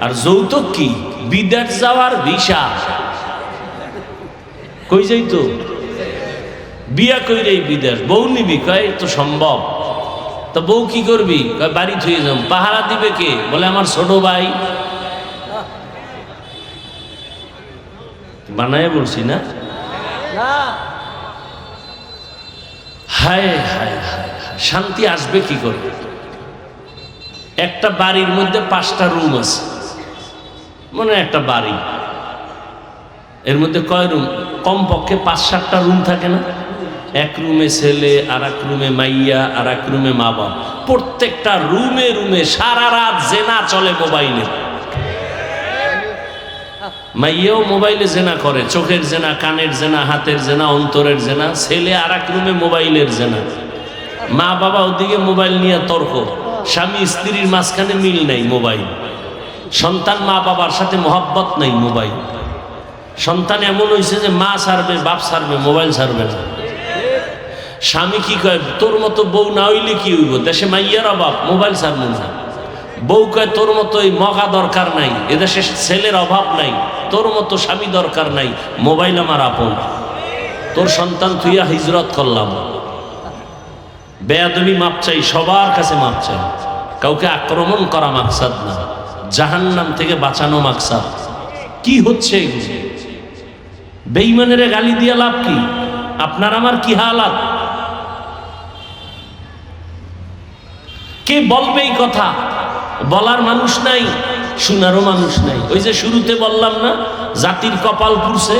আর যৌতুক কি? বিদেশ যাওয়ার ভিসা। কই যাই তো? বিয়া কইরে বিদেশ। বউ নিবি? কয় তো সম্ভব। তো বউ কি করবি? কয় বাড়ি থুয়ে যাম। পাহারা দিবে কে? বলে আমার ছোট ভাই। বানায় বলছি না? হায় হায় হায় হায়। শান্তি আসবে কি করে? একটা বাড়ির মধ্যে পাঁচটা রুম আছে। মনে একটা বাড়ি। এর মধ্যে কয় রুম? কমপক্ষে পাঁচ সাতটা রুম থাকে না? এক রুমে ছেলে আর এক রুমে মাইয়া আর এক রুমে মা বাপ। প্রত্যেকটা রুমে রুমে সারা রাত জেনা চলে মোবাইলে। মাইয়াও মোবাইলে জেনা করে, চোখের জেনা, কানের জেনা, হাতের জেনা, অন্তরের জেনা, ছেলে আর এক রুমে মোবাইলের জেনা। মা বাবা ওদিকে মোবাইল নিয়ে তর্ক, স্বামী স্ত্রীর মাঝখানে মিল নেই মোবাইল। সন্তান মা বাবার সাথে মহাব্বত নেই মোবাইল। সন্তান এমন হয়েছে যে মা সারবে বাপ সারবে মোবাইল সারবে না। স্বামী কি কয়, তোর মতো বউ না হইলে কি হইব? দেশে মাইয়ার অভাব, মোবাইল সারবো না। বউ কয়, তোর মতো এই মগা দরকার নাই, এদেশে ছেলের অভাব নাই, তোর মতো স্বামী দরকার নাই, মোবাইল আমার আপন। তোর সন্তান তুইয়া হিজরত করলাম। বেয়াদবি মাপ চাই, সবার কাছে মাপ চাই। কাউকে আক্রমণ করা মাকসাদ না। জাহান্নাম থেকে বাঁচানো মাকসাদ। কি হচ্ছে বেইমানের গালি দিয়া লাভ কি? আপনার আমার কি হালাত? কে বলবে এই কথা? বলার মানুষ নাই, শোনারও মানুষ নাই। ওই যে শুরুতে বললাম না, জাতির কপাল পুরছে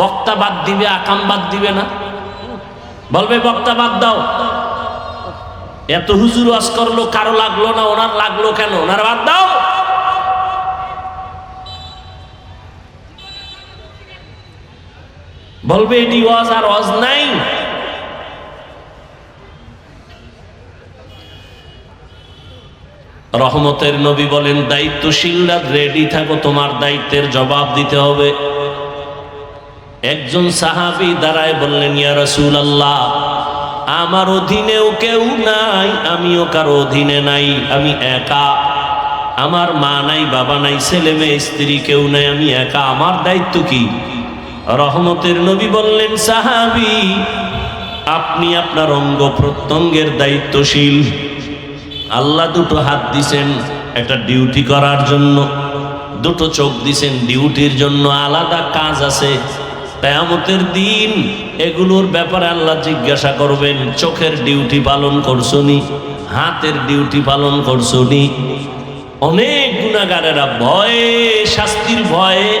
বক্তা বাদ দিবে, আকাম বাদ দিবে না। বলবে, বক্তা বাদ দাও। এত হুজুর ওয়াজ করল, কারও লাগল না, ওনার লাগল কেন? ওনার বাদ দাও। বলবে, এটি ওয়াজ আর ওয়াজ নাই। রহমতের নবী বলেন দায়িত্বশীলরা রেডি থাকো, তোমার দায়িত্বের জবাব দিতে হবে। একজন সাহাবি দাঁড়ায় বললেন, ইয়া রসুল আল্লাহ আমার অধীনেও কেউ নাই, আমিও কারও অধীনে নাই, আমি একা। আমার মা নাই, বাবা নাই, ছেলে মেয়ে, স্ত্রী কেউ নাই, আমি একা। আমার দায়িত্ব কি? রহমতের নবী বললেন, সাহাবি, আপনি আপনার অঙ্গ প্রত্যঙ্গের দায়িত্বশীল। আল্লাহ দুটো হাত দিছেন, একটা ডিউটি করার জন্য। দুটো চোখ দিছেন, ডিউটির জন্য আলাদা কাজ আছে। কেয়ামতের দিন এগুলোর ব্যাপারে আল্লাহ জিজ্ঞাসা করবেন, চোখের ডিউটি পালন করছনি, হাতের ডিউটি পালন করছনি। অনেক গুণাগারেরা ভয়ে, শাস্তির ভয়ে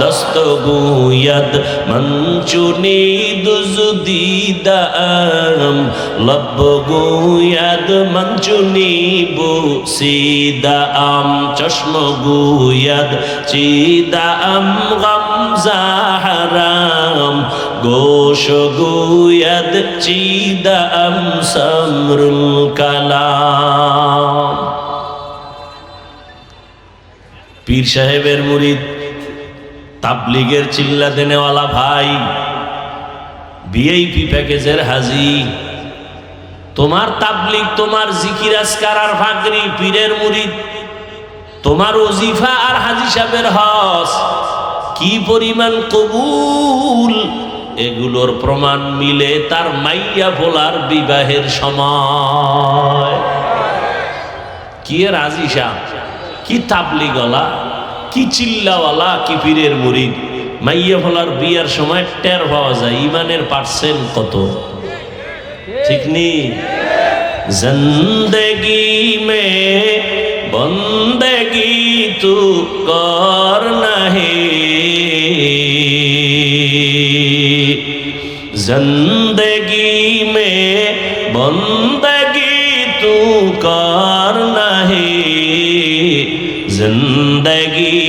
দস্তগুয়াদ মঞ্চুনি দুজুদি দাম লব্বগুয়াদ মঞ্চুনি বুসিদাম চশমগুয়াদ চিদাম গমজা হারাম গোশগুয়াদ চিদাম, সমরুল কালাম। পীর সাহেবের মুরিদ তাবলিগের চিল্লা দেনেওয়ালা ভাই, ভিআইপি প্যাকেজের হাজি। তোমার তাবলিগ, তোমার জিকির আসকার আর ফাকরি পীরের মুরিদ, তোমার ওজিফা আর হাজি সাহেবের হস, কি পরিমাণ কবুল? এগুলোর প্রমাণ মিলে তার মাইয়া ভোলার বিবাহের সময়। কি রাজি শাহ কি তাবলিগলা? কি চিল্লাওয়ালা, কি পীরের মুরিদ। মাইয়া ফলার বিয়ার সময় টের পাওয়া যায়, ইমানের পার্সেন্ট কত? ঠিক নি? জন্দেগি মে বন্দেগি তু কর নাহি। জন্দেগি মে বন্দগি তু কর নাহি। জন্দেগি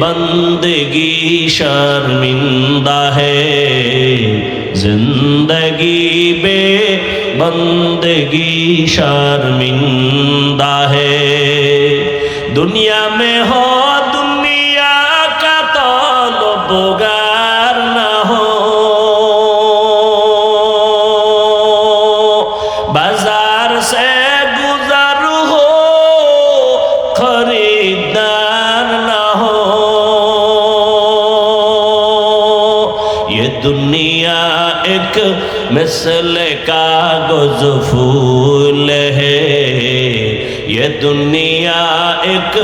বন্দগি শর্মিন্দা হে। জিন্দগি বে বন্দগি শর্মিন্দা হে। দুনিয়া মে হয় एक मिसल कागज़ फूल है। ये दुनिया एक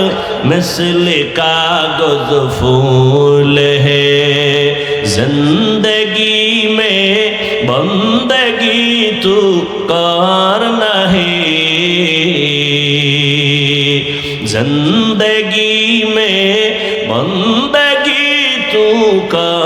मिसल कागज़ फूल है। ज़िंदगी में बंदगी तू कर नहीं। ज़िंदगी में बंदगी तू कर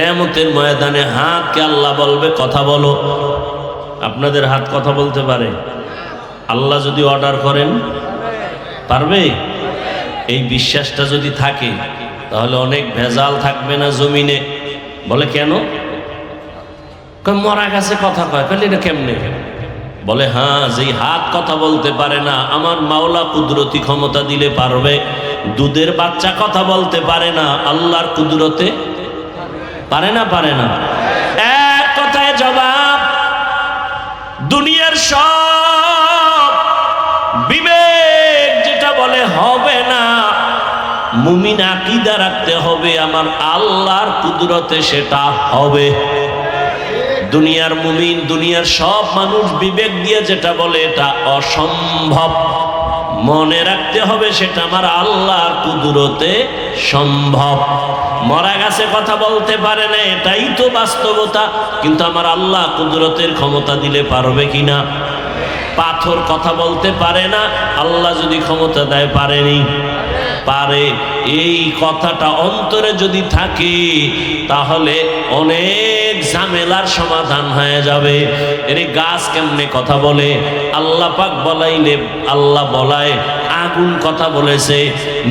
কেমতের ময়দানে হাতকে আল্লাহ বলবে, কথা বলো। আপনাদের হাত কথা বলতে পারে। আল্লাহ যদি অর্ডার করেন, পারবে? এই বিশ্বাসটা যদি থাকে, তাহলে অনেক ভেজাল থাকবে না জমিনে। বলে কেন? মরা গেছে কথা কয়। কালি না কেমনে? বলে হ্যাঁ যেই হাত কথা বলতে পারে না, আমার মাওলা কুদরতি ক্ষমতা দিলে পারবে। দুধের বাচ্চা কথা বলতে পারে না, আল্লাহর কুদরতে পারে না পারে না। এক কথায় জবাব, দুনিয়ার সব বিবেক যেটা বলে হবে না, মুমিন আকিদা রাখতে হবে, আমার আল্লাহর কুদরতে সেটা হবে। দুনিয়ার মুমিন, দুনিয়ার সব মানুষ বিবেক দিয়ে যেটা বলে এটা অসম্ভব। মনে রাখতে হবে সেটা আমার আল্লাহর কুদরতে সম্ভব। মরা গাছে কথা বলতে পারে না, এটাই তো বাস্তবতা। কিন্তু আমার আল্লাহ কুদরতের ক্ষমতা দিলে পারবে কিনা? পাথর কথা বলতে পারে না, আল্লাহ যদি ক্ষমতা দেয় পারেনি। পারে। এই কথাটা অন্তরে যদি থাকে, তাহলে অনেক ঝামেলার সমাধান হয়ে যাবে। এর গাছ কেমনে কথা বলে? আল্লাহ পাক বলাইলে, আল্লাহ বলায় আগুন কথা বলেছে,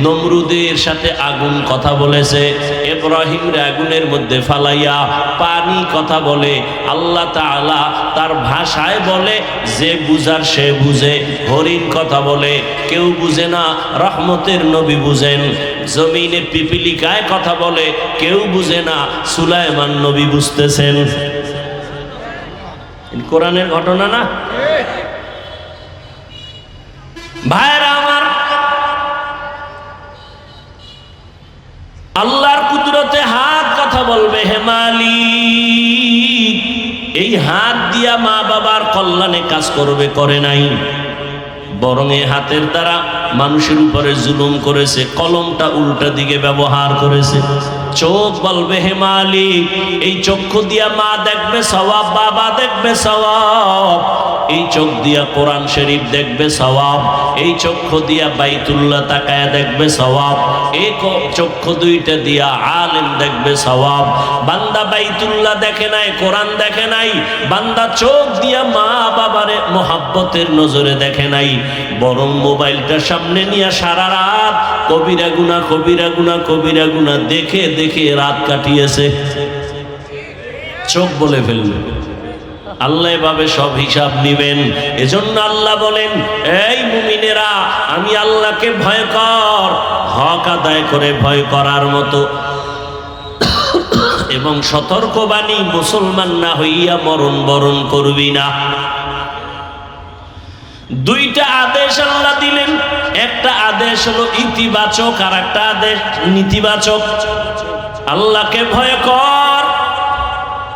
নমরুদের সাথে আগুন কথা বলেছে এব্রাহিম আগুনের মধ্যে ফালাইয়া পানি কথা বলে, আল্লাহ তাআলা তার ভাষায় বলে, যে বুঝার সে বুঝে, হরিণ কথা বলে, কেউ বুঝে না, রহমতের নবী বুঝেন, জমিনে পিপিলিকায় কথা বলে, কেউ বুঝে না, সুলাইমান নবী বুঝতেছেন। কোরআনের ঘটনা না? ভাইরা আমার আল্লাহর কুদরতে হাত কথা বলবে হেমালি এই হাত দিয়া মা বাবার কল্যাণে কাজ করবে, করে নাই। বরং এই হাতের দ্বারা মানুষের উপরে জুলুম করেছে, কলমটা উল্টা দিকে ব্যবহার করেছে। চোখ বলবে, হে মালিক, এই চক্ষু দিয়া মা দেখবে সওয়াব, বাবা দেখবে সওয়াব। এই চোখ দিয়া কোরআন শরীফ দেখবে সওয়াব, এই চক্ষু দিয়া বাইতুল্লাহ তাকায়া দেখবে সওয়াব, এই চক্ষু দুইটা দিয়া আলেম দেখবে সওয়াব। বান্দা বাইতুল্লাহ দেখে নাই, কোরআন দেখে নাই, বান্দা চোখ দিয়া মা বাবারে মোহাব্বতের নজরে দেখে নাই, বরং মোবাইলটা সামনে নিয়ে সারা রাত কবিরা গুনা কবিরা গুনা কবিরা গুনা দেখে দেখে রাত কাটিয়েছে। চোখ বলে ফেলবে। আল্লাহ এভাবে সব হিসাব নিবেন। এজন্য আল্লাহ বলেন, এই মুমিনেরা, আমি আল্লাহকে ভয় কর। হক আদায় করে ভয় করার মতো। এবং সতর্কবাণী মুসলমান না হইয়া মরণ বরণ করবি না। দুইটা আদেশ আল্লাহ দিলেন। একটা আদেশ হলো ইতিবাচক আর একটা আদেশ নীতিবাচক। আল্লাহকে ভয় কর।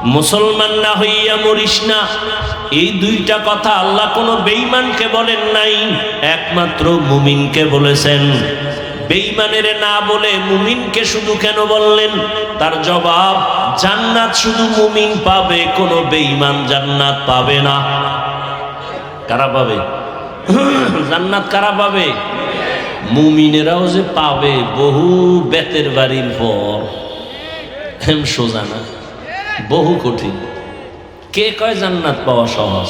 মুসলমান না হইয়া মরিস না। এই দুইটা কথা আল্লাহ কোনো বেঈমানকে বলেন নাই, একমাত্র মুমিনকে বলেছেন। বেঈমানের না বলে মুমিনকে শুধু কেন বললেন? তার জবাব, জান্নাত শুধু মুমিন পাবে, কোনো বেঈমান জান্নাত পাবে না। কারা পাবে? জান্নাত কারা পাবে? মুমিনেরাও যে পাবে, বহু বেতের বাড়ির পর হেম, সোজা না। বহু কঠিন। কে কয় জান্নাত পাওয়া সহজ?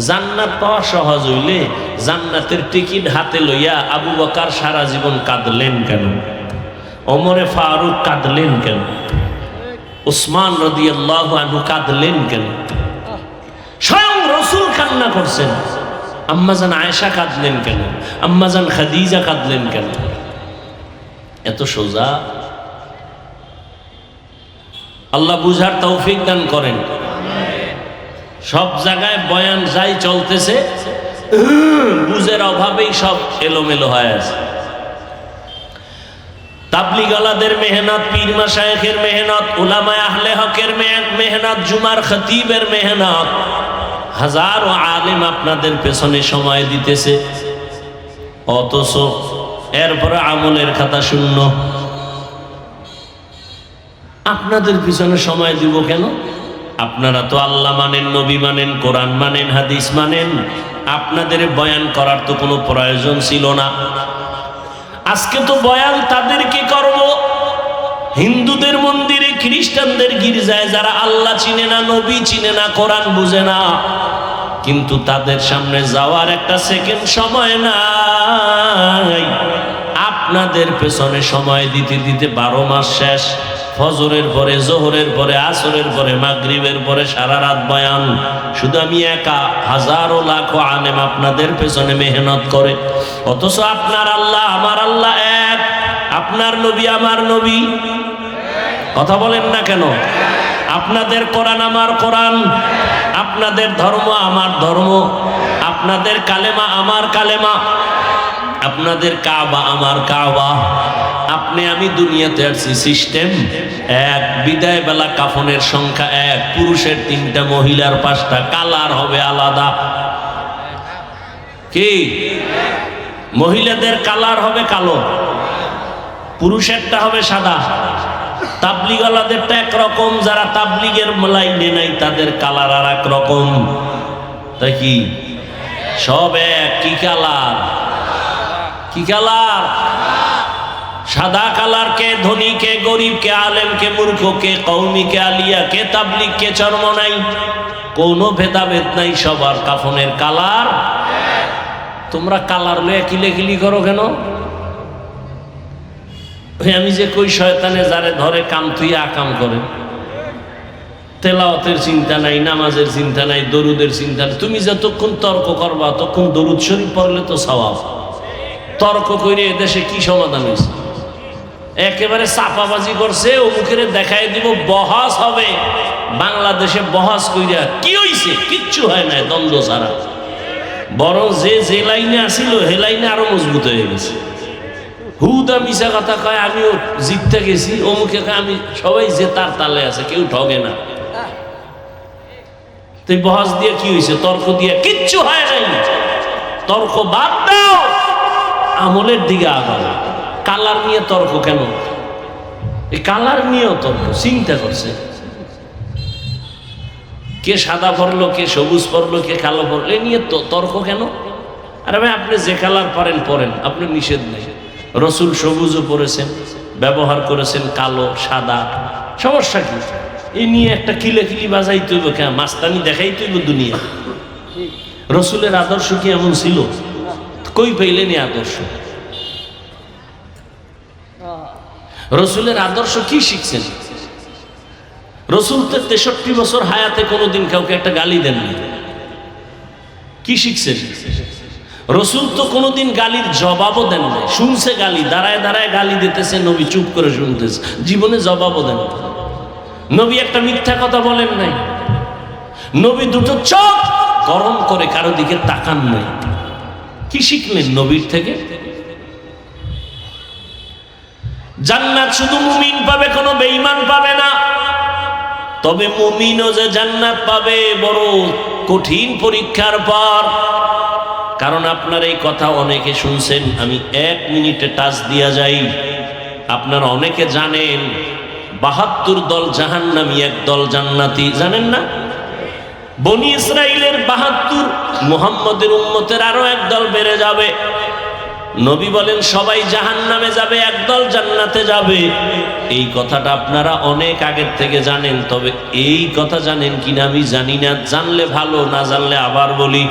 জান্নাত পাওয়া সহজ হইলে জান্নাতের টিকিট হাতে লইয়া আবু বকার সারা জীবন কাঁদলেন কেন? ওমরে ফারুক কাঁদলেন কেন? উসমান রদি আল্লাহ আনহু কাঁদলেন কেন? স্বয়ং রসুল কান্না করছেন। আম্মাজান আয়েশা কাঁদলেন কেন? আম্মাজান খাদিজা কাঁদলেন কেন? এত সোজা? আল্লাহ বুঝার তৌফিক দান করেন। সব জায়গায় বয়ান যাই চলতেছে, বুঝের অভাবেই সব এলোমেলো হয়ে আছে। তাবলিগালাদের মেহনত, পীর মাসায়েখের মেহনত, উলামায় আহলে হকের মেহ- মেহনত, জুমার খতিবের মেহনত। হাজারো আলেম আপনাদের পেছনে সময় দিতেছে। অথচ এরপরে আমলের খাতা শূন্য। আপনাদের পিছনে সময় দিব কেন? আপনারা তো আল্লাহ মানেন, নবী মানেন, কোরআন মানেন, হাদিস মানেন। আপনাদের বয়ান করার তো কোনো প্রয়োজন ছিল না। আজকে তো বয়ান তাদেরকে করব? হিন্দুদের মন্দিরে খ্রিস্টানদের গির্জায় যারা আল্লাহ চিনে না, নবী চিনে না, কোরআন বুঝে না, কিন্তু তাদের সামনে যাওয়ার একটা সেকেন্ড সময় নাই। আপনাদের পেছনে সময় দিতে দিতে বারো মাস শেষ। ফজরের পরে, জোহরের পরে, আসরের পরে, মাগরিবের পরে সারা রাত বয়ান। শুধু আমি একা, হাজারো লাখো আনেম আপনাদের পেছনে মেহনত করে। অথচ আপনার আল্লাহ, আমার আল্লাহ এক, আপনার নবী, আমার নবী। কথা বলেন না কেন? আপনাদের কোরআন আমার কোরআন, আপনাদের ধর্ম আমার ধর্ম, আপনাদের কালেমা আমার কালেমা, আপনাদের কাবা আমার কাবা। আপনি, আমি দুনিয়াতে আসছি সিস্টেম এক, বিদায় বেলা কাফনের সংখ্যা এক, পুরুষের তিনটা, মহিলার পাঁচটা, কালার হবে আলাদা। কি? মহিলাদের কালার হবে কালো, পুরুষেরটা হবে সাদা। তাবলিগালাদেরটা একরকম, যারা তাবলিগের লাইনে নাই, তাদের কালার আর এক রকম। তাই কি? সব এক, কি কালার? কি কালার? সাদা কালার কে ধনী, কে গরিব, কে আলেম, কে মূর্খ, কে কৌমি কে আলিয়া, কে তাবলিগ, কে চর্ম নাই। কোনো ভেদাভেদ নাই, সবার কাফনের কালার। তোমরা কালার লয়ে কিলেকিলি করো কেন? ওই আমি যে কই শয়তানে যারে ধরে কাম তুই আকাম করে। তেলাওয়াতের চিন্তা নাই, নামাজের চিন্তা নাই, দরুদের চিন্তা নাই। তুমি যতক্ষণ তর্ক করবা, ততক্ষণ দরুদ শরীফ পড়লে তো সওয়াব। তর্ক করে এদেশে কি সমাধান হয়েছে একেবারে চাপাবাজি করছে, অমুকের দেখাই দিব, বহাস হবে। বাংলাদেশে বহাস কইরা কি হইছে? কিচ্ছু হয় না দ্বন্দ্ব ছাড়া। বরং যে যে লাইনে আসিল, হে লাইনে আরও মজবুত হয়ে গেছে। হুদা মিশা কথা কয়, আমিও জিততে গেছি। অমুকে আমি সবাই যে তার তালে আছে, কেউ ঠগে না। তুই বহাস দিয়ে কি হয়েছে তর্ক দিয়ে কিচ্ছু হয় নাই। তর্ক বাদ দাও। আমলের দিকে আগাও। কালার নিয়ে তর্ক কেন? এই কালার নিয়েও তর্ক, চিন্তা করছে। কে সাদা পড়ল কে সবুজ পড়ল কে কালো পড়ল এ নিয়ে তর্ক কেন? আরে ভাই, আপনি যে কালার পারেন, পরেন। আপনি নিষেধ নেই। রসুল সবুজও পরেছেন, ব্যবহার করেছেন কালো, সাদা। সমস্যা কি? এই নিয়ে একটা কিলে কিলি বাজাই তৈব কেন? মাস্তানি দেখাই তৈব দুনিয়া। রসুলের আদর্শ কি এমন ছিল? কই পাইলেন এই আদর্শ? রসুলের আদর্শ কি শিখছেন? রসুল তো তেষট্টি বছর হায়াতে কোনোদিন কাউকে একটা গালি দেননি। কি শিখছেন? রসুল তো কোনোদিন গালির জবাবও দেন নাই। শুনছে গালি, দাঁড়ায় দাঁড়ায় গালি দিতেছে, নবী চুপ করে শুনতেছে। জীবনে জবাবও দেন নবী একটা মিথ্যা কথা বলেন নাই। নবী দুটো চোখ গরম করে কারও দিকে তাকান নাই। কি শিখলেন নবীর থেকে? জান্নাত শুধু মুমিন পাবে, কোনো বেঈমান পাবে না। তবে মুমিনও যে জান্নাত পাবে, বড় কঠিন পরীক্ষার পর। কারণ আপনার এই কথা অনেকে শুনছেন, আমি এক মিনিটে টাচ দিয়া যাই। আপনারা অনেকে জানেন, বাহাত্তর দল জাহান্নামি, এক দল জান্নাতি, জানেন না? বনি ইসরায়েলের বাহাত্তর, মুহাম্মদের উম্মতের আরও এক দল বেড়ে যাবে। নবী বলেন, সবাই জাহান নামে যাবে একদল জান্নাতে যাবে। এই কথাটা আপনারা অনেক আগের থেকে জানেন, তবে এই কথা জানেন কিনা আমি জানি না। জানলে ভালো, না জানলে আবার বলি।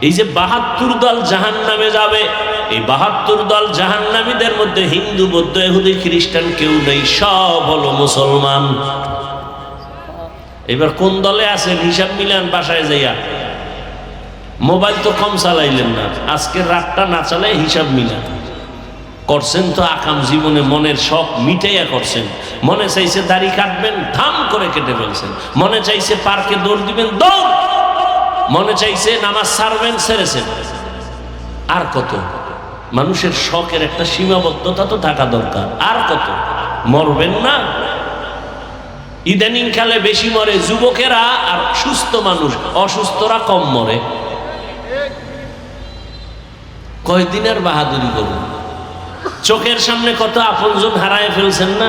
এই যে বাহাত্তর দল জাহান নামে যাবে, এই বাহাত্তর দল জাহান্নামীদের মধ্যে হিন্দু, বৌদ্ধ এহুদি খ্রিস্টান কেউ নেই, সব হলো মুসলমান। এবার কোন দলে আছেন? হিসাব মিলান বাসায় যাইয়া। মোবাইল তো কম চালাইলেন না। আজকের রাতটা না চালাই হিসাব মিলান। করছেন তো আকাম জীবনে মনের শখ মিটাইয়া করছেন। মনে চাইছে দাড়ি কাটবেন, ধাম করে কেটে ফেলছেন। মনে চাইছে পার্কে দৌড় দিবেন, দৌড় মনে চাইছে নামাজ সারবেন সেরেছেন আর কত? মানুষের শখের একটা সীমাবদ্ধতা তো থাকা দরকার। আর কত? মরবেন না? ইদানিং কালে বেশি মরে যুবকেরা আর সুস্থ মানুষ, অসুস্থরা কম মরে। কয়দিনের বাহাদুরি করুন? চোখের সামনে কত আপনজন হারায় ফেলছেন না?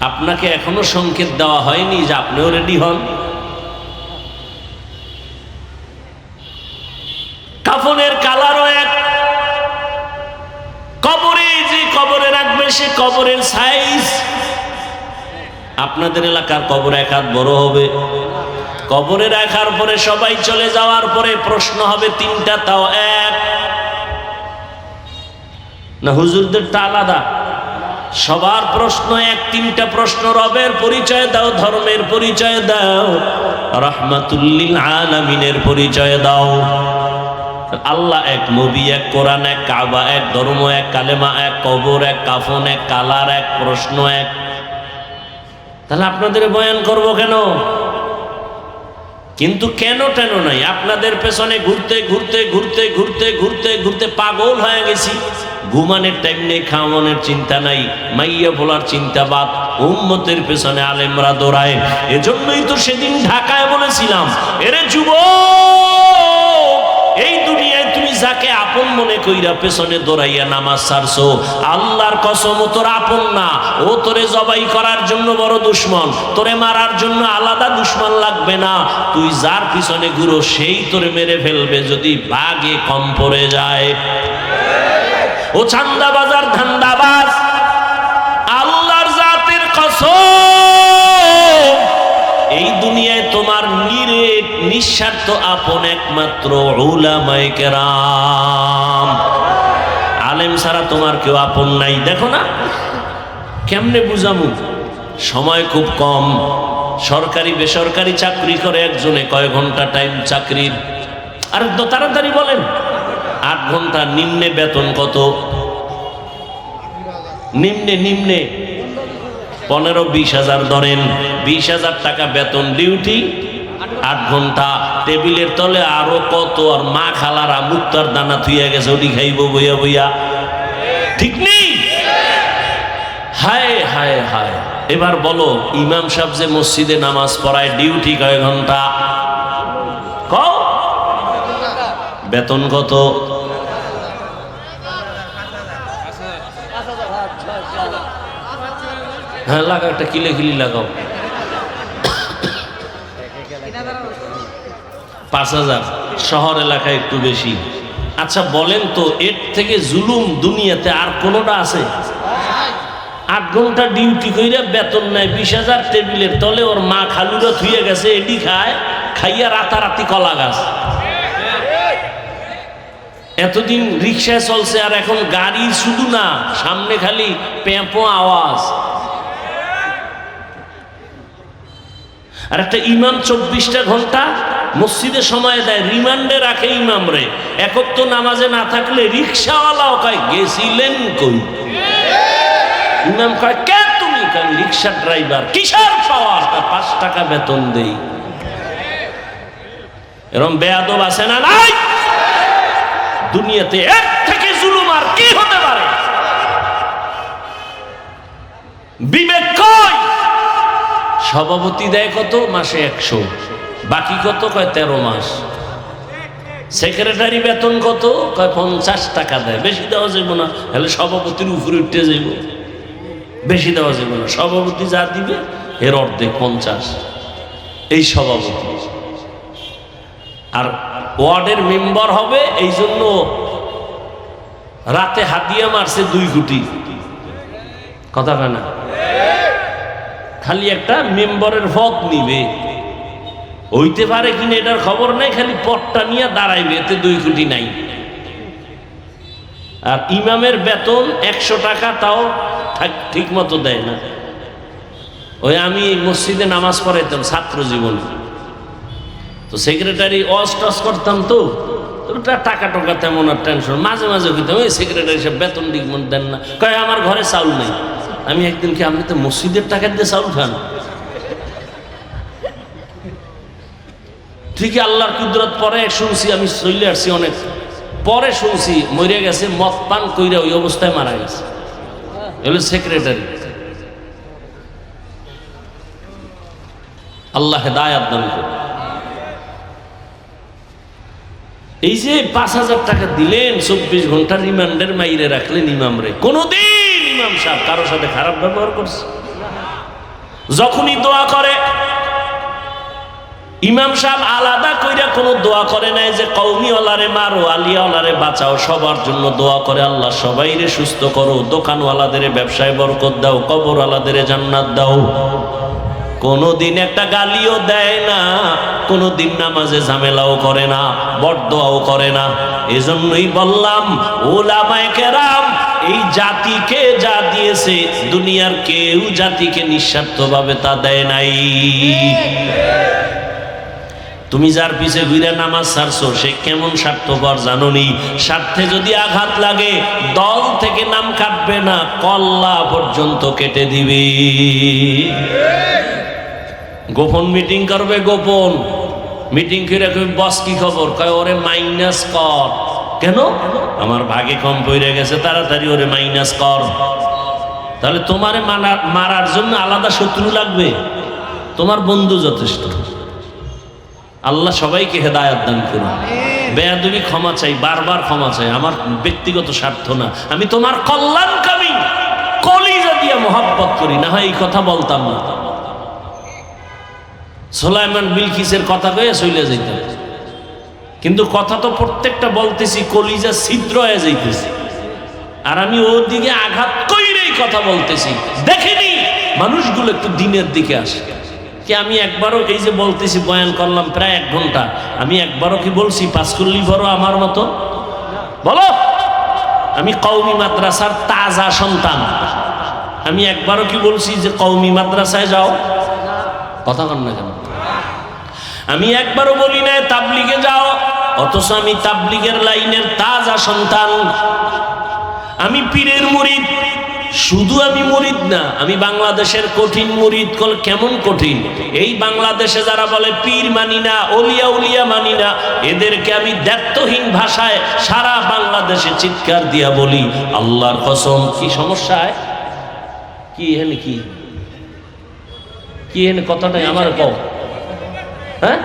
আপনাকে এখনও সংকেত দেওয়া হয়নি যে আপনিও রেডি হন। কাফনের কালারও এক। কবরে যে কবরে রাখবে সে কবরের সাইজ আপনাদের এলাকার কবর এক হাত বড় হবে। কবরে রাখার পরে সবাই চলে যাওয়ার পরে প্রশ্ন হবে, তিনটা তাও এক। না হুজুরদেরটা আলাদা। সবার প্রশ্ন এক, তিনটা প্রশ্ন, রবের পরিচয় দাও, ধর্মের পরিচয় দাও, রহমাতুল্লিল আলামিনের পরিচয় দাও। আল্লাহ এক নবী, এক কোরআন, এক কাবা, এক ধর্ম, এক কালেমা, এক কবর, এক কাফন, এক কালার, এক প্রশ্ন, এক তাহলে আপনাদের বয়ান করব কেন? কিন্তু কেন টেন নাই? আপনাদের পেছনে ঘুরতে ঘুরতে ঘুরতে ঘুরতে ঘুরতে ঘুরতে পাগল হয়ে গেছি। ঘুমানের টাইম নেই, খাওয়ানোর চিন্তা নাই, মাইয়া বলার চিন্তা বাদ, উম্মতের পেছনে আলেমরা দৌড়ায়। এজন্যই তো সেদিন ঢাকায় বলেছিলাম, এরে যুব এই দুনিয়ায় তুমি যাকে আপন মনে কইরা পেছনে দৌড়াইয়া নামাজ ছাড়ছো, আল্লাহর কসম তোর আপন না। ও তোরে জবাই করার জন্য বড় দুশ্মন, তোরে মারার জন্য আলাদা দুশ্মন লাগবে না। তুই যার পিছনে ঘুরো, সেই তোরে মেরে ফেলবে যদি বাগে কম পড়ে যায়। ও চান্দাবাজার ধান্দাবাজ, আল্লাহর জাতের কসম। এই দুনিয়ায় তোমার নিরে নিঃস্বার্থ আপন একমাত্র আলেম ছাড়া তোমার কেউ আপন নাই। দেখো না, কেমনে বুঝামু? সময় খুব কম। সরকারি, বেসরকারি চাকরি করে একজনে কয় ঘণ্টা টাইম চাকরির? আর তাড়াতাড়ি বলেন, আট ঘণ্টা নিম্নে বেতন কত? নিম্নে নিম্নে। পনেরো, বিশ হাজার ধরেন। বিশ হাজার টাকা বেতন ডিউটি, আট ঘণ্টা। টেবিলের তলে আরও কত আর মা খালারা মুক্তার দানা থুইয়া গেছে, ওটি খাইব বইয়া বইয়া। ঠিক নেই? হায় হায় হায়। এবার বলো, ইমাম সাহেব যে মসজিদে নামাজ পড়ায় ডিউটি কয় ঘণ্টা? কও? বেতন কত? হ্যাঁ লাগাও, একটা কিলে কিলি লাগাও। পাঁচ হাজার, শহর এলাকায় একটু বেশি। আচ্ছা বলেন তো, এর থেকে জুলুম দুনিয়াতে আর কোনোটা আছে? আট ঘণ্টা ডিউটি কইরা বেতন নেয় বিশ হাজার টেবিলের তলে ওর মা খালুরা থুয়ে গেছে, এডি খায়, খাইয়া রাতারাতি কলা গাছ। এতদিন রিক্সায় চলছে আর এখন গাড়ি শুধু না, সামনে খালি পেঁপো আওয়াজ। আর একটা ইমাম চব্বিশটা ঘণ্টা মসজিদে সময় দেয়, রিমান্ডে রাখে ইমাম রে একক তো নামাজে না থাকলে রিক্সাওয়ালাও কয় গেছিলেন কই? ইমাম কয়, কে তুমি কয় রিক্সা ড্রাইভার, কিসের পাওয়ার? পাঁচ টাকা বেতন দেই। এরম বেয়াদব আছে না নাই? দুনিয়াতে এক থেকে জুলুম আর কি হতে পারে? বিবেক কই সভাপতি দেয় কত? মাসে একশো। বাকি কত? কয় তেরো মাস। সেক্রেটারি বেতন কত? কয় পঞ্চাশ টাকা দেয়। বেশি দেওয়া যাবে না। তাহলে সভাপতির উপরে উঠতে যাইব। বেশি দেওয়া যাবে না। সভাপতি যা দিবে, এর অর্ধেক পঞ্চাশ। এই সভাপতি। আর ওয়ার্ডের মেম্বার হবে, এই জন্য রাতে হাতিয়া মারছে দুই কোটি কথা না? খালি একটা মেম্বারের পদ নিবে। হইতে পারে কিনা এটার খবর নাই, খালি পটটা নিয়ে দাঁড়াইবে, এতে দুই কোটি নাই। আর ইমামের বেতন একশো টাকা, তাও ঠিক মতো দেয় না। ওই আমি মসজিদে নামাজ পড়াইতাম ছাত্র জীবনে। তো সেক্রেটারি অস টস করতাম তো টাকা টাকা তেমন আর টেনশন মাঝে মাঝে হইতাম ওই সেক্রেটারি সব বেতন দিক মন দেন না। কয়, আমার ঘরে চাউল নেই। আমি একদিন কি আপনি তো মসজিদের টাকা দিয়ে চাউল খান? ঠিকই আল্লাহর কুদরত, পরে শুনছি আমি চলে আসছি অনেক। পরে শুনছি মরে গেছে, মদ পান কইরা ওই অবস্থায় মারা গেছে। এগুলো সেক্রেটারি আল্লাহ হেদায়াত দান করুন। এই যে পাঁচ হাজার টাকা দিলেন, চব্বিশ ঘণ্টা রিমান্ডের মাইরে রাখলেন ইমামরে। কোনোদিন ইমাম সাহেব কারোর সাথে খারাপ ব্যবহার করছে? যখনই দোয়া করে, ইমাম সাহেব আলাদা কইরা কোনো দোয়া করে নাই যে কৌমি ওলারে মারো আলিয়া ওলারে বাঁচাও, সবার জন্য দোয়া করে আল্লাহ সবাইরে সুস্থ করো, দোকানওয়ালাদের ব্যবসায় বরকত দাও, কবরওয়ালাদের জান্নাত দাও। কোনোদিন একটা গালিও দেয় না, কোনোদিন নামাজে ঝামেলাও করে না, বরদোয়াও করে না। এজন্যই বললাম, ওলামায় কেরাম এই জাতিকে যা দিয়েছে, দুনিয়ার কেউ জাতিকে নিঃস্বার্থভাবে তা দেয় নাই। তুমি যার পিছে ঘুরে নামাজ ছাড়ছো, সে কেমন স্বার্থপর জাননি? স্বার্থে যদি আঘাত লাগে, দল থেকে নাম কাটবে না, কল্লা পর্যন্ত কেটে দিবে। গোপন মিটিং করবে গোপন। মিটিং করে বস কি খবর? কয়, ওরে মাইনাস কর। কেন? আমার ভাগে কম পড়ে গেছে তাড়াতাড়ি ওরে মাইনাস কর। তাহলে তোমারে মারার জন্য আলাদা শত্রু লাগবে। তোমার বন্ধু যথেষ্ট। আল্লাহ সবাইকে হেদায়ত দান করুন। বেয়াদবি ক্ষমা চাই বারবার ক্ষমা চাই। আমার ব্যক্তিগত স্বার্থ না। আমি তোমার কল্যাণকামী কলিজা দিয়ে মহাব্বত করি। না হয় এই কথা বলতাম না। সোলাইমান বিলকিসের কথা কয়ে চলে যাইতাম। কিন্তু কথা তো প্রত্যেকটা বলতেছি, কলিজা ছিদ্র হয়ে যাইতেছি। আর আমি ওর দিকে আঘাত কইরেই কথা বলতেছি। দেখেনি, মানুষগুলো একটু দিনের দিকে আসে। কি আমি একবারও এই যে বলতেছি, বয়ান করলাম প্রায় এক ঘণ্টা, আমি একবারও কি বলছি, পাঁচকল্লি বড় আমার মতো? বলো, আমি কৌমি মাদ্রাসার তাজা সন্তান। আমি একবারও কি বলছি যে কৌমি মাদ্রাসায় যাও? কথা কন না কেন? আমি একবারও বলি না তাবলিগে যাও, অথচ আমি তাবলিগের লাইনের তাজা সন্তান। আমি পীরের মুরিদ, শুধু আমি মুরিদ না, আমি বাংলাদেশের কঠিন মুরিদ কল কেমন কঠিন? এই বাংলাদেশে যারা বলে পীর মানি না, অলিয়া উলিয়া মানি না, এদেরকে আমি দ্ব্যর্থহীন ভাষায় সারা বাংলাদেশে চিৎকার দিয়া বলি, আল্লাহর কসম, কি সমস্যায় কি হেন কি? কি এখানে কথাটাই আমার কম হ্যাঁ?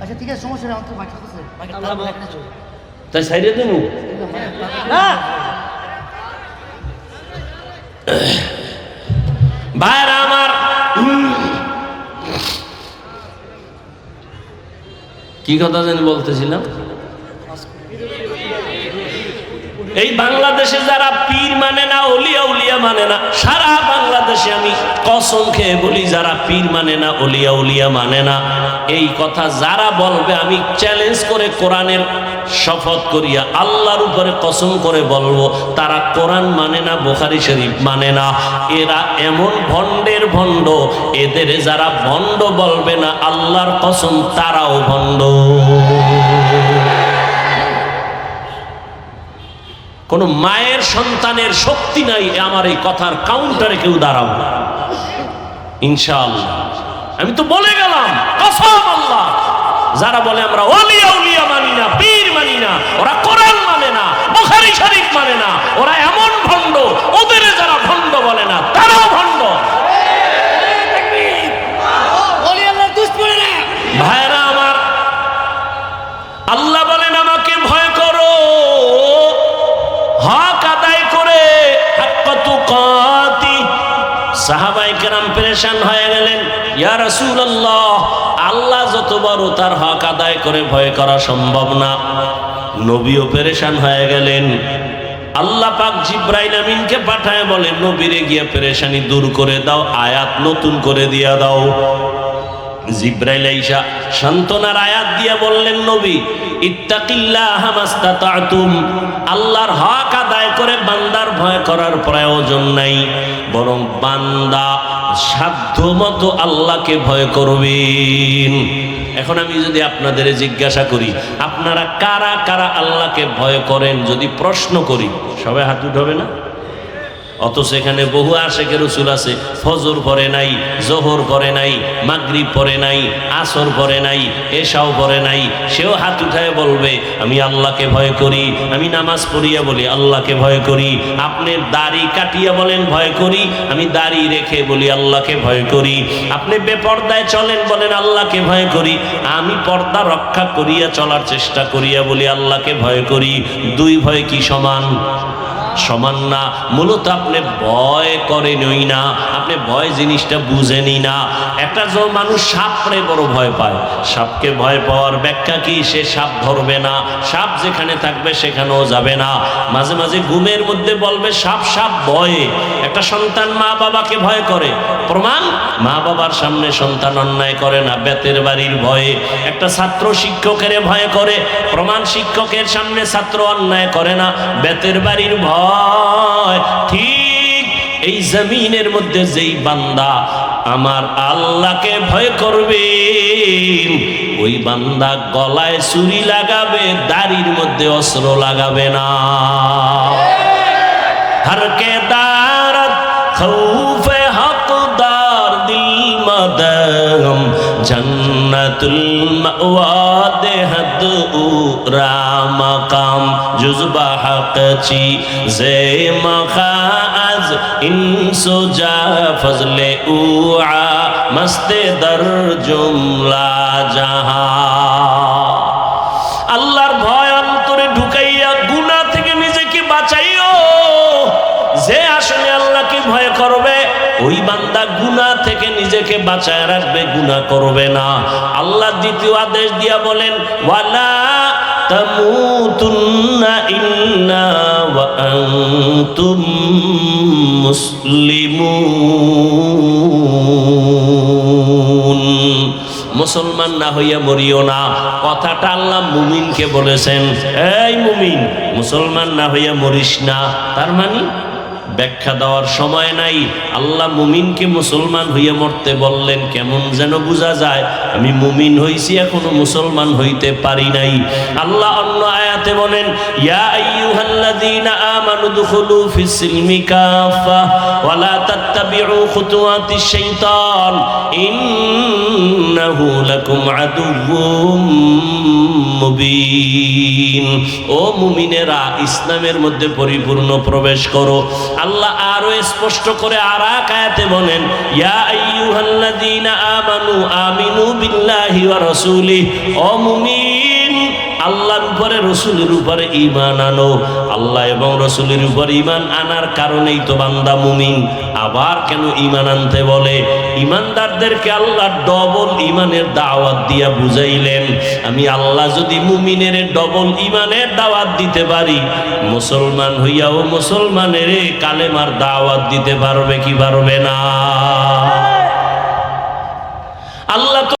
আচ্ছা ঠিক আছে সমস্যা নেই আমার বাকি আছে। তাই সাইডে দেবো না ভাইরা আমার কি কথা জানি বলতেছিলাম? এই বাংলাদেশে যারা পীর মানে না, অলিয়া উলিয়া মানে না। সারা বাংলাদেশে আমি কসম খেয়ে বলি, যারা পীর মানে না, অলিয়া উলিয়া মানে না। এই কথা যারা বলবে, আমি চ্যালেঞ্জ করে কোরআনের শপথ করিয়া আল্লাহর উপরে কসম করে বলব, তারা কোরআন মানে না, বোখারি শরীফ মানে না। এরা এমন ভণ্ডের ভণ্ড, এদের যারা ভণ্ড বলবে না, আল্লাহর কসম তারাও ভণ্ড। কোনো মায়ের সন্তানের শক্তি নাই আমার এই কথার কাউন্টারে কেউ দাঁড়াবো না। ইনশাআল্লাহ আমি তো বলে গেলাম, কসম আল্লাহ যারা বলে আমরা অলিয়া উলিয়া মানি না, পীর মানি না, ওরা কোরআন মানে না, বুখারী শরীফ মানে না, ওরা এমন ভণ্ড, ওদের যারা ভণ্ড বলে না তারাও পেরেশান হয়ে গেলেন, ইয়া আল্লাহ যত বড় তার হক আদায় করে ভয় করা সম্ভব না। নবীও পেরেশান হয়ে গেলেন। আল্লাহ পাক জিব্রাইল আমিনকে পাঠায় বলেন নবীরে গিয়ে পেরেশানি দূর করে দাও, আয়াত নতুন করে দিয়া দাও। জিব্রাইল আইসা সান্ত্বনার আয়াত দিয়ে বললেন, নবী আল্লাহর হক আদায় করে বান্দার ভয় করার প্রয়োজন নাই, বরং বান্দা সাধ্য মতো আল্লাহকে ভয় করবেন। এখন আমি যদি আপনাদের জিজ্ঞাসা করি, আপনারা কারা কারা আল্লাহকে ভয় করেন, যদি প্রশ্ন করি, সবাই হাত উঠবে না? অথচ এখানে বহু আশেকে রসুল আছে। ফজর পরে নাই, জোহর পরে নাই, মাগরিব পরে নাই, আসর পরে নাই এসাও পরে নাই। সেও হাত উঠায় বলবে, আমি আল্লাহকে ভয় করি, আমি নামাজ পড়িয়া বলি, আল্লাহকে ভয় করি। আপনি দাড়ি কাটিয়া বলেন, ভয় করি। আমি দাড়ি রেখে বলি, আল্লাহকে ভয় করি। আপনি বেপর্দায় চলেন বলেন, আল্লাহকে ভয় করি। আমি পর্দা রক্ষা করিয়া চলার চেষ্টা করিয়া বলি, আল্লাহকে ভয় করি। দুই ভয় কি সমান? সমান না। মূলত আপনি ভয় করেনই না। আপনি ভয় জিনিসটা বুঝেনই না। একটা যে মানুষ সাপরে বড় ভয় পায়। সাপকে ভয় পাওয়ার ব্যাখ্যা কি? সে সাপ ধরবে না। সাপ যেখানে থাকবে সেখানেও যাবে না। মাঝে মাঝে ঘুমের মধ্যে বলবে, সাপ সাপ, ভয়ে। একটা সন্তান মা বাবাকে ভয় করে। প্রমাণ? মা বাবার সামনে সন্তান অন্যায় করে না, বেতের বাড়ির ভয়ে। একটা ছাত্র শিক্ষকের ভয় করে। প্রমাণ? শিক্ষকের সামনে ছাত্র অন্যায় করে না, বেতের বাড়ির ভয়। হয়। ঠিক এই জমিনের মধ্যে যেই বান্দা আমার আল্লাহকে ভয় করবে, ওই বান্দা গলায় ছুরি লাগাবে, দাড়ির মধ্যে অস্ত্র লাগাবে না। হরকে দারত খৌফে হকদার দিল মদম জান্নাতুল মাওয়াদে হাত উরা মাকাম জুজবা হাকচি জে মাখা আজ ইনসো জা ফজলে উআ মস্তে দর জুমলা জাহা নিজেকে বাঁচায় রাখবে গুণা করবে না। আল্লাহ দ্বিতীয় আদেশ দিয়া বলেন, ওয়ালা মুসলমান না হইয়া মরিও না। কথাটা আল্লাহ মুমিনকে বলেছেন, এই মুমিন, মুসলমান না হইয়া মরিস না। তার মানে ব্যাখ্যা দেওয়ার সময় নাই। আল্লাহ মুমিনকে মুসলমান হইয়া মরতে বললেন, কেমন যেন বোঝা যায়, আমি মুমিন হইছি, এখনও মুসলমান হইতে পারি নাই। আল্লাহ অন্য আয়াতে বলেন, ইয়া আইয়ুহাল্লাযীনা আমানু দুখুলু কাফা তাত্তাবিউ খুতুওয়াতিশ শাইতান, ইন্নাহু লাকুম আদুউম মুবিন। ও মুমিনেরা, ইসলামের মধ্যে পরিপূর্ণ প্রবেশ করো। আল্লাহ আরও স্পষ্ট করে আর এক আয়াতে বলেন ইয়া আমানু আমিনু বিল্লাহি ওয়া রাসূলিহি ও আল্লাহর উপরে, রসুলের উপরে ইমান আনো। আল্লাহ এবং রসুলের উপর ইমান আনার কারণেই তো বান্দা মুমিন। আবার কেন ইমান আনতে বলে? ইমানদারদেরকে আল্লাহ ডবল ইমানের দাওয়াত দিয়া বুঝাইলেন, আমি আল্লাহ যদি মুমিনের ডবল ইমানের দাওয়াত দিতে পারি, মুসলমান হইয়া ও মুসলমানের কালেমার দাওয়াত দিতে পারবে কি পারবে না? আল্লাহ